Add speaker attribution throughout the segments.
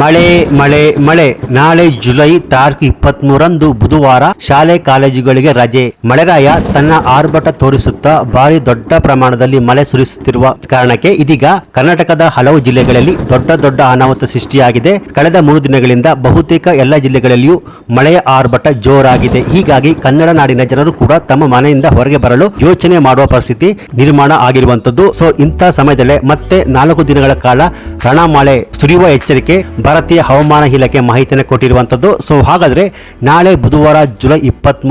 Speaker 1: ಮಳೆ ಮಳೆ ಮಳೆ. ನಾಳೆ ಜುಲೈ ತಾರೀಕು ಇಪ್ಪತ್ಮೂರಂದು ಬುಧವಾರ ಶಾಲೆ, ಕಾಲೇಜುಗಳಿಗೆ ರಜೆ. ಮಳೆರಾಯ ತನ್ನ ಆರ್ಭಟ ತೋರಿಸುತ್ತಾ ಭಾರಿ ದೊಡ್ಡ ಪ್ರಮಾಣದಲ್ಲಿ ಮಳೆ ಸುರಿಸುತ್ತಿರುವ ಕಾರಣಕ್ಕೆ ಇದೀಗ ಕರ್ನಾಟಕದ ಹಲವು ಜಿಲ್ಲೆಗಳಲ್ಲಿ ದೊಡ್ಡ ದೊಡ್ಡ ಅನಾಹುತ ಸೃಷ್ಟಿಯಾಗಿದೆ. ಕಳೆದ ಮೂರು ದಿನಗಳಿಂದ ಬಹುತೇಕ ಎಲ್ಲ ಜಿಲ್ಲೆಗಳಲ್ಲಿಯೂ ಮಳೆಯ ಆರ್ಭಟ ಜೋರಾಗಿದೆ. ಹೀಗಾಗಿ ಕನ್ನಡ ನಾಡಿನ ಜನರು ಕೂಡ ತಮ್ಮ ಮನೆಯಿಂದ ಹೊರಗೆ ಬರಲು ಯೋಚನೆ ಮಾಡುವ ಪರಿಸ್ಥಿತಿ ನಿರ್ಮಾಣ ಆಗಿರುವಂತದ್ದು ಸೊ ಇಂಥ ಸಮಯದಲ್ಲೇ ಮತ್ತೆ ನಾಲ್ಕು ದಿನಗಳ ಕಾಲ ರಣಮಳೆ ಸುರಿಯುವ ಎಚ್ಚರಿಕೆ, ಭಾರತೀಯ ಹವಾಮಾನ ಇಲಾಖೆ ಮಾಹಿತಿಯನ್ನು ಕೊಟ್ಟಿರುವಂತದ್ದು. ಸೊ ಹಾಗಾದ್ರೆ ನಾಳೆ ಬುಧವಾರ ಜುಲೈ ಇಪ್ಪತ್ತ್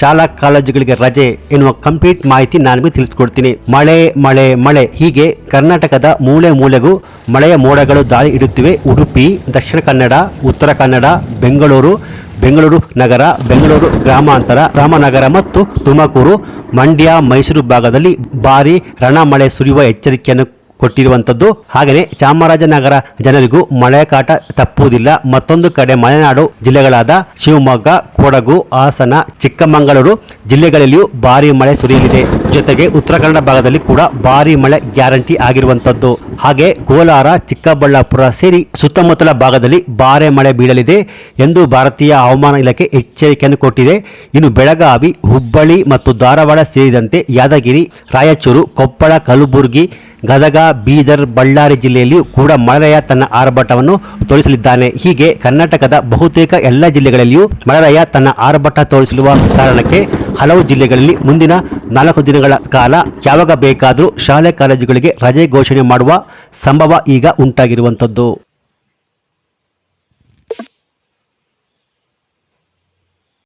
Speaker 1: ಶಾಲಾ ಕಾಲೇಜುಗಳಿಗೆ ರಜೆ ಎನ್ನುವ ಕಂಪ್ಲೀಟ್ ಮಾಹಿತಿ ನಾನು ನಿಮಗೆ ತಿಳಿಸ್ಕೊಡ್ತೀನಿ. ಮಳೆ ಮಳೆ ಮಳೆ. ಹೀಗೆ ಕರ್ನಾಟಕದ ಮೂಲೆ ಮೂಲೆಗೂ ಮಳೆಯ ಮೋಡಗಳು ದಾಳಿ ಇಡುತ್ತಿವೆ. ಉಡುಪಿ, ದಕ್ಷಿಣ ಕನ್ನಡ, ಉತ್ತರ ಕನ್ನಡ, ಬೆಂಗಳೂರು ಬೆಂಗಳೂರು ನಗರ, ಬೆಂಗಳೂರು ಗ್ರಾಮಾಂತರ, ರಾಮನಗರ ಮತ್ತು ತುಮಕೂರು, ಮಂಡ್ಯ, ಮೈಸೂರು ಭಾಗದಲ್ಲಿ ಭಾರಿ ರಣಮಳೆ ಸುರಿಯುವ ಎಚ್ಚರಿಕೆಯನ್ನು ಕೊಟ್ಟಿರುವಂಥದ್ದು. ಹಾಗೆಯೇ ಚಾಮರಾಜನಗರ ಜನರಿಗೂ ಮಳೆ ಕಾಟ ತಪ್ಪುವುದಿಲ್ಲ. ಮತ್ತೊಂದು ಕಡೆ ಮಲೆನಾಡು ಜಿಲ್ಲೆಗಳಾದ ಶಿವಮೊಗ್ಗ, ಕೊಡಗು, ಹಾಸನ, ಚಿಕ್ಕಮಗಳೂರು ಜಿಲ್ಲೆಗಳಲ್ಲಿಯೂ ಭಾರಿ ಮಳೆ ಸುರಿಯಲಿದೆ. ಜೊತೆಗೆ ಉತ್ತರ ಕನ್ನಡ ಭಾಗದಲ್ಲಿ ಕೂಡ ಭಾರಿ ಮಳೆ ಗ್ಯಾರಂಟಿ ಆಗಿರುವಂಥದ್ದು. ಹಾಗೆ ಕೋಲಾರ, ಚಿಕ್ಕಬಳ್ಳಾಪುರ ಸೇರಿ ಸುತ್ತಮುತ್ತಲ ಭಾಗದಲ್ಲಿ ಭಾರಿ ಮಳೆ ಬೀಳಲಿದೆ ಎಂದು ಭಾರತೀಯ ಹವಾಮಾನ ಇಲಾಖೆ ಎಚ್ಚರಿಕೆಯನ್ನು ಕೊಟ್ಟಿದೆ. ಇನ್ನು ಬೆಳಗಾವಿ, ಹುಬ್ಬಳ್ಳಿ ಮತ್ತು ಧಾರವಾಡ ಸೇರಿದಂತೆ ಯಾದಗಿರಿ, ರಾಯಚೂರು, ಕೊಪ್ಪಳ, ಕಲಬುರಗಿ ಗದಗ, ಬೀದರ್, ಬಳ್ಳಾರಿ ಜಿಲ್ಲೆಯಲ್ಲಿ ಕೂಡ ಮಳೆಯ ತನ್ನ ಆರ್ಭಟವನ್ನು ತೋರಿಸಲಿದ್ದಾನೆ. ಹೀಗೆ ಕರ್ನಾಟಕದ ಬಹುತೇಕ ಎಲ್ಲ ಜಿಲ್ಲೆಗಳಲ್ಲಿಯೂ ಮಳೆಯ ತನ್ನ ಆರ್ಭಟ ತೋರಿಸಲಿರುವ ಕಾರಣಕ್ಕೆ ಹಲವು ಜಿಲ್ಲೆಗಳಲ್ಲಿ ಮುಂದಿನ ನಾಲ್ಕು ದಿನಗಳ ಕಾಲ ಯಾವಾಗ ಬೇಕಾದರೂ ಶಾಲೆ ಕಾಲೇಜುಗಳಿಗೆ ರಜೆ ಘೋಷಣೆ ಮಾಡುವ ಸಂಭವ ಈಗ ಉಂಟಾಗಿರುವಂಥದ್ದು.